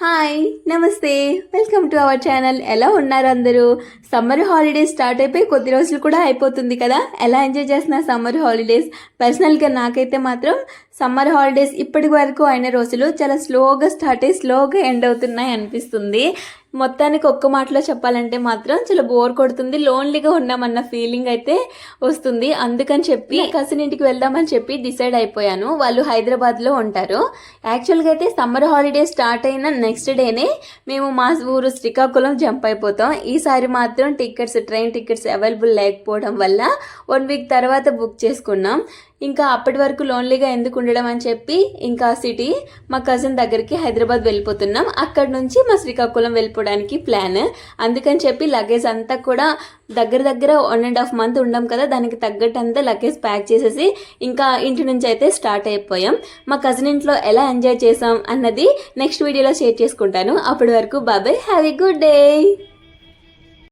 Hi నమస్తే. Welcome to our channel ఎలా ఉన్నారు అందరూ? సమ్మర్ హాలిడేస్ స్టార్ట్ అయిపోయి కొద్ది రోజులు కూడా అయిపోతుంది కదా? ఎలా ఎంజాయ్ చేస్తున్నా సమ్మర్ హాలిడేస్ పర్సనల్గా నాకైతే మాత్రం సమ్మర్ హాలిడేస్ ఇప్పటి వరకు అయిన రోజులు చాలా స్లోగా స్టార్ట్ అయ్యి స్లోగా ఎండ్ అవుతున్నాయి అనిపిస్తుంది. మొత్తానికి ఒక్క మాటలో చెప్పాలంటే మాత్రం చాలా బోర్ కొడుతుంది లోన్లీగా ఉన్నామన్న ఫీలింగ్ అయితే వస్తుంది. అందుకని చెప్పి కసిన్ ఇంటికి వెళ్దామని చెప్పి డిసైడ్ అయిపోయాను. వాళ్ళు హైదరాబాద్లో ఉంటారు. యాక్చువల్గా అయితే సమ్మర్ హాలిడే స్టార్ట్ అయిన నెక్స్ట్ డేనే మేము మా ఊరు శ్రీకాకుళం జంప్ అయిపోతాం. ఈసారి మాత్రం టికెట్స్ ట్రైన్ టికెట్స్ అవైలబుల్ లేకపోవడం వల్ల వన్ వీక్ తర్వాత బుక్ చేసుకున్నాం. ఇంకా అప్పటి వరకు లోన్లీగా ఎందుకు ఉండడం అని చెప్పి ఇంకా సిటీ మా కజిన్ దగ్గరికి హైదరాబాద్ వెళ్ళిపోతున్నాం. అక్కడ నుంచి మా శ్రీకాకుళం వెళ్ళిపోవడానికి ప్లాన్ అందుకని చెప్పి లగేజ్ అంతా కూడా దగ్గర దగ్గర వన్ అండ్ హాఫ్ మంత్ ఉండం కదా దానికి తగ్గట్టు అంతా లగేజ్ ప్యాక్ చేసేసి ఇంకా ఇంటి నుంచి అయితే స్టార్ట్ అయిపోయాం. మా కజిన్ ఇంట్లో ఎలా ఎంజాయ్ చేసాం అన్నది నెక్స్ట్ వీడియోలో షేర్ చేసుకుంటాను. అప్పటి వరకు బాబాయ్ హ్యావ్ ఎ గుడ్ డే